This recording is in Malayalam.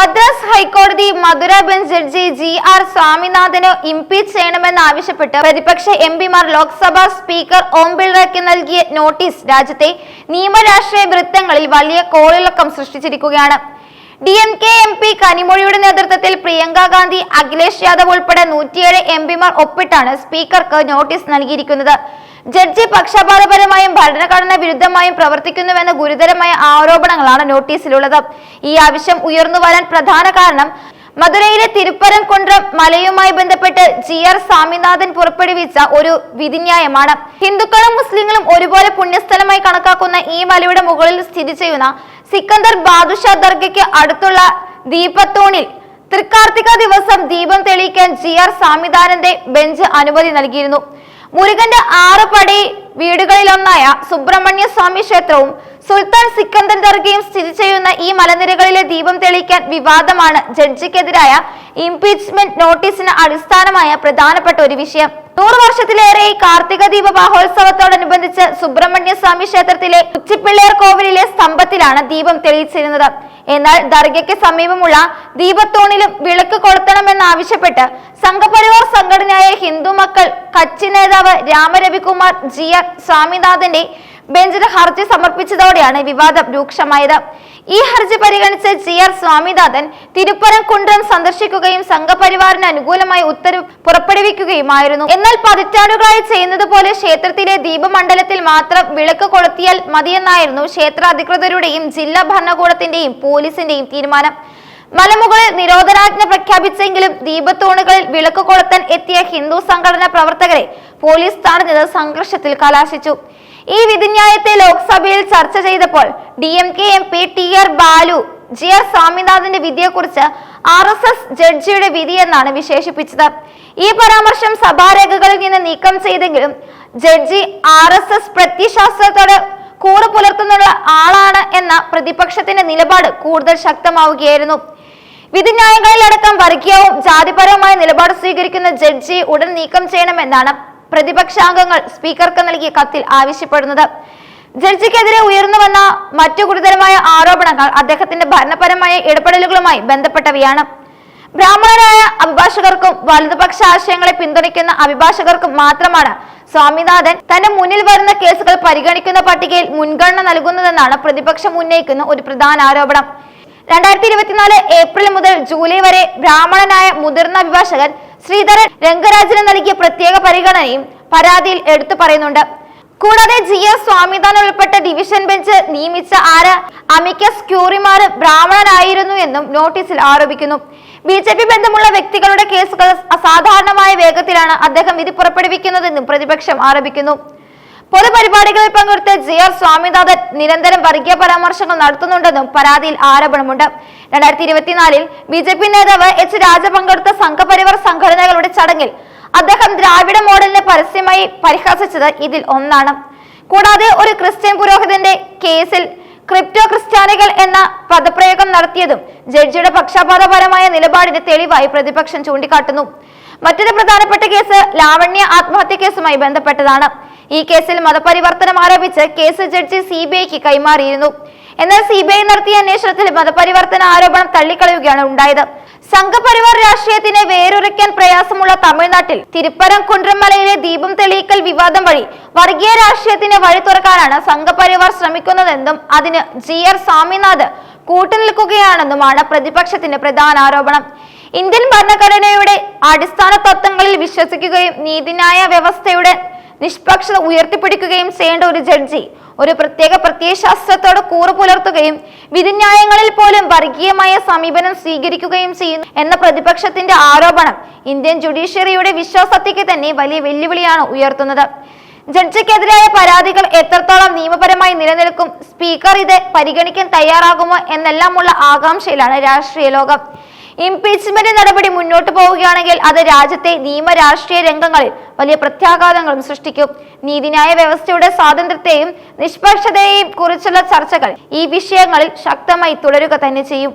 മദ്രാസ് ഹൈക്കോടതി Madurai bench judge G R സ്വാമിനാഥന് impeach ചെയ്യണമെന്നാവശ്യപ്പെട്ട് പ്രതിപക്ഷ എം പിമാർ ലോക്സഭാ സ്പീക്കർ ഓം ബിർളയ്ക്ക് നൽകിയ നോട്ടീസ് രാജ്യത്തെ നിയമരാഷ്ട്രീയ വൃത്തങ്ങളിൽ വലിയ കോളിളക്കം സൃഷ്ടിച്ചിരിക്കുകയാണ്. D M K M P കനിമൊഴിയുടെ നേതൃത്വത്തിൽ പ്രിയങ്ക ഗാന്ധി അഖിലേഷ് യാദവ് ഉൾപ്പെടെ നൂറ്റിയേഴ് എം പിമാർ ഒപ്പിട്ടാണ് സ്പീക്കർക്ക് നോട്ടീസ് നൽകിയിരിക്കുന്നത്. ജഡ്ജി പക്ഷപാതപരമായും ഭരണഘടന വിരുദ്ധമായും പ്രവർത്തിക്കുന്നുവെന്ന ഗുരുതരമായ ആരോപണങ്ങളാണ് നോട്ടീസിലുള്ളത്. ഈ ആവശ്യം ഉയർന്നു വരാൻ പ്രധാന കാരണം മധുരയിലെ തിരുപ്പരംകുണ്ട്രം മലയുമായി ബന്ധപ്പെട്ട് ജി ആർ സ്വാമിനാഥൻ പുറപ്പെടുവിച്ച ഒരു വിധിന്യായമാണ്. ഹിന്ദുക്കളും മുസ്ലിങ്ങളും ഒരുപോലെ പുണ്യസ്ഥലമായി കണക്കാക്കുന്ന ഈ മലയുടെ മുകളിൽ സ്ഥിതി ചെയ്യുന്ന സിക്കന്ദർ ബാദുഷാ ദർഗയ്ക്ക് അടുത്തുള്ള ദീപത്തൂണിൽ തൃക്കാർത്തിക ദിവസം ദീപം തെളിയിക്കാൻ ജി ആർ സ്വാമിനാഥന്റെ ബെഞ്ച് അനുമതി നൽകിയിരുന്നു. മുരുകന്റെ ആറ് പടി വീടുകളിലൊന്നായ സുബ്രഹ്മണ്യ സ്വാമി ക്ഷേത്രവും സുൽത്താൻ സിക്കന്ദർ ദർഗയും സ്ഥിതി ചെയ്യുന്ന ഈ മലനിരകളിലെ ദീപം തെളിയിക്കാൻ വിവാദമാണ് ജഡ്ജിക്കെതിരായ ഇംപീച്ച്മെന്റ് നോട്ടീസിന് അടിസ്ഥാനമായ പ്രധാനപ്പെട്ട ഒരു വിഷയം. നൂറ് വർഷത്തിലേറെ കാർത്തിക ദീപ മഹോത്സവത്തോടനുബന്ധിച്ച് സുബ്രഹ്മണ്യ സ്വാമി ക്ഷേത്രത്തിലെ ഉച്ചിപ്പിള്ളേർ കോവിലിലെ സ്തംഭത്തിലാണ് ദീപം തെളിയിച്ചിരുന്നത്. എന്നാൽ ദർഗയ്ക്ക് സമീപമുള്ള ദീപത്തൂണിലും വിളക്ക് കൊളുത്തണമെന്നാവശ്യപ്പെട്ട് സംഘപരിവാർ സംഘടനയായ ഹിന്ദു മക്കൾ കച്ചി നേതാവ് രാമരവികുമാർ ജി ആർ സ്വാമിനാഥന്റെ ബെഞ്ചിന് ഹർജി സമർപ്പിച്ചതോടെയാണ് വിവാദം രൂക്ഷമായത്. ഈ ഹർജി പരിഗണിച്ച് G R Swaminathan Thirupparankundram സന്ദർശിക്കുകയും സംഘപരിവാറിന് അനുകൂലമായി ഉത്തരവ് പുറപ്പെടുവിക്കുകയുമായിരുന്നു. എന്നാൽ പതിറ്റാണ്ടുകളായി ചെയ്യുന്നത് പോലെ ക്ഷേത്രത്തിലെ ദീപമണ്ഡലത്തിൽ മാത്രം വിളക്ക് കൊളുത്തിയാൽ മതിയെന്നായിരുന്നു ക്ഷേത്ര അധികൃതരുടെയും ജില്ലാ ഭരണകൂടത്തിന്റെയും പോലീസിന്റെയും തീരുമാനം. മലമുകളിൽ നിരോധനാജ്ഞ പ്രഖ്യാപിച്ചെങ്കിലും ദീപത്തൂണുകളിൽ വിളക്ക് കൊളുത്താൻ എത്തിയ ഹിന്ദു സംഘടനാ പ്രവർത്തകരെ പോലീസ് തടഞ്ഞത് സംഘർഷത്തിൽ കലാശിച്ചു. ഈ വിധിന്യായത്തെ ലോക്സഭയിൽ ചർച്ച ചെയ്തപ്പോൾ D M K M P T R Baalu G R സ്വാമിനാഥന്റെ വിധിയെക്കുറിച്ച് ആർ എസ് എസ് ജഡ്ജിയുടെ വിധി എന്നാണ് വിശേഷിപ്പിച്ചത്. ഈ പരാമർശം സഭാരേഖകളിൽ നിന്ന് നീക്കം ചെയ്തെങ്കിലും ജഡ്ജി ആർ എസ് എസ് പ്രത്യശാസ്ത്രത്തോട് കൂറ് പുലർത്തുന്നുള്ള ആളാണ് എന്ന പ്രതിപക്ഷത്തിന്റെ നിലപാട് കൂടുതൽ ശക്തമാവുകയായിരുന്നു. വിധിന്യായങ്ങളിലടക്കം വർഗീയവും ജാതിപരവുമായ നിലപാട് സ്വീകരിക്കുന്ന ജഡ്ജി ഉടൻ നീക്കം ചെയ്യണമെന്നാണ് പ്രതിപക്ഷാംഗങ്ങൾ സ്പീക്കർക്ക് നൽകിയ കത്തിൽ ആവശ്യപ്പെടുന്നത്. ജഡ്ജിക്കെതിരെ ഉയർന്നു വന്ന മറ്റു ഗുരുതരമായ ആരോപണങ്ങൾ അദ്ദേഹത്തിന്റെ ഭരണപരമായ ഇടപെടലുകളുമായി ബന്ധപ്പെട്ടവയാണ്. ബ്രാഹ്മണരായ അഭിഭാഷകർക്കും വലതുപക്ഷ ആശയങ്ങളെ പിന്തുണയ്ക്കുന്ന അഭിഭാഷകർക്കും മാത്രമാണ് സ്വാമിനാഥൻ തന്റെ മുന്നിൽ വരുന്ന കേസുകൾ പരിഗണിക്കുന്ന പട്ടികയിൽ മുൻഗണന നൽകുന്നതെന്നാണ് പ്രതിപക്ഷം ഉന്നയിക്കുന്ന ഒരു പ്രധാന ആരോപണം. രണ്ടായിരത്തി ഇരുപത്തിനാല് ഏപ്രിൽ മുതൽ ജൂലൈ വരെ ബ്രാഹ്മണനായ മുതിർന്ന അഭിഭാഷകൻ ശ്രീധരൻ രംഗരാജന് നൽകിയ പ്രത്യേക പരിഗണനയും പരാതിയിൽ എടുത്തു പറയുന്നുണ്ട്. കൂടാതെ ജി എസ് സ്വാമിനാഥൻ ഉൾപ്പെട്ട ഡിവിഷൻ ബെഞ്ച് നിയമിച്ച ആര്? അമിക്കസ് ക്യൂറിമാര് ബ്രാഹ്മണനായിരുന്നു എന്നും നോട്ടീസിൽ ആരോപിക്കുന്നു. ബി ജെ പി ബന്ധമുള്ള വ്യക്തികളുടെ കേസുകൾ അസാധാരണമായ വേഗത്തിലാണ് അദ്ദേഹം വിധി പുറപ്പെടുവിക്കുന്നതെന്നും പ്രതിപക്ഷം ആരോപിക്കുന്നു. പൊതുപരിപാടികളിൽ പങ്കെടുത്ത ജി ആർ സ്വാമിനാഥൻ നിരന്തരം വർഗീയ പരാമർശങ്ങൾ നടത്തുന്നുണ്ടെന്നും പരാതിയിൽ ആരോപണമുണ്ട്. രണ്ടായിരത്തി ഇരുപത്തിനാലിൽ ബി ജെ പി നേതാവ് എച്ച് രാജ പങ്കെടുത്ത സംഘപരിവാർ സംഘടനകളുടെ ചടങ്ങിൽ അദ്ദേഹം ദ്രാവിഡ മോഡലിനെ പരസ്യമായി പരിഹസിച്ചത് ഇതിൽ ഒന്നാണ്. കൂടാതെ ഒരു ക്രിസ്ത്യൻ പുരോഹിതന്റെ കേസിൽ ക്രിപ്റ്റോ ക്രിസ്ത്യാനികൾ എന്ന പദപ്രയോഗം നടത്തിയതും ജഡ്ജിയുടെ പക്ഷപാതപരമായ നിലപാടിന് തെളിവായി പ്രതിപക്ഷം ചൂണ്ടിക്കാട്ടുന്നു. മറ്റൊരു പ്രധാനപ്പെട്ട കേസ് ലാവണ്യ ആത്മഹത്യ കേസുമായി ബന്ധപ്പെട്ടതാണ്. ഈ കേസിൽ മതപരിവർത്തനം ആരോപിച്ച് കേസ് ജഡ്ജി സി കൈമാറിയിരുന്നു. എന്നാൽ സി ബി ഐ നടത്തിയ അന്വേഷണത്തിൽ മതപരിവർത്തന ആരോപണം തള്ളിക്കളയുകയാണ് ഉണ്ടായത്. സംഘപരിവാർ രാഷ്ട്രീയത്തിനെ വേരൊരുക്കാൻ പ്രയാസമുള്ള തമിഴ്നാട്ടിൽ തിരുപ്പരം കുണ്ട്രമലയിലെ ദീപം തെളിയിക്കൽ വിവാദം വഴി വർഗീയ രാഷ്ട്രീയത്തിന് വഴി തുറക്കാനാണ് സംഘപരിവാർ ശ്രമിക്കുന്നതെന്നും അതിന് ജി ആർ സ്വാമിനാഥ് കൂട്ടുനിൽക്കുകയാണെന്നുമാണ് പ്രതിപക്ഷത്തിന്റെ പ്രധാന ആരോപണം. ഇന്ത്യൻ ഭരണഘടനയുടെ അടിസ്ഥാന തത്വങ്ങളിൽ വിശ്വസിക്കുകയും നീതിന്യായ വ്യവസ്ഥയുടെ നിഷ്പക്ഷത ഉയർത്തിപ്പിടിക്കുകയും ചെയ്യേണ്ട ഒരു ജഡ്ജി ഒരു പ്രത്യേക പ്രത്യയശാസ്ത്രത്തോട് കൂറു പുലർത്തുകയും വിധിന്യായങ്ങളിൽ പോലും വർഗീയമായ സമീപനം സ്വീകരിക്കുകയും ചെയ്യുന്നു എന്ന പ്രതിപക്ഷത്തിന്റെ ആരോപണം ഇന്ത്യൻ ജുഡീഷ്യറിയുടെ വിശ്വാസത്തേക്ക് തന്നെ വലിയ വെല്ലുവിളിയാണ് ഉയർത്തുന്നത്. ജഡ്ജിക്കെതിരായ പരാതികൾ എത്രത്തോളം നിയമപരമായി നിലനിൽക്കും സ്പീക്കർ ഇത് പരിഗണിക്കാൻ തയ്യാറാകുമോ എന്നെല്ലാമുള്ള ആകാംക്ഷയിലാണ് രാഷ്ട്രീയ ലോകം ഇംപീച്ച്മെന്റ് നടപടി മുന്നോട്ട് പോവുകയാണെങ്കിൽ അത് രാജ്യത്തെ നിയമ രാഷ്ട്രീയ രംഗങ്ങളിൽ വലിയ പ്രത്യാഘാതങ്ങളും സൃഷ്ടിക്കും. നീതിന്യായ വ്യവസ്ഥയുടെ സ്വാതന്ത്ര്യത്തെയും നിഷ്പക്ഷതയെയും കുറിച്ചുള്ള ചർച്ചകൾ ഈ വിഷയങ്ങളിൽ ശക്തമായി തുടരുക തന്നെ ചെയ്യും.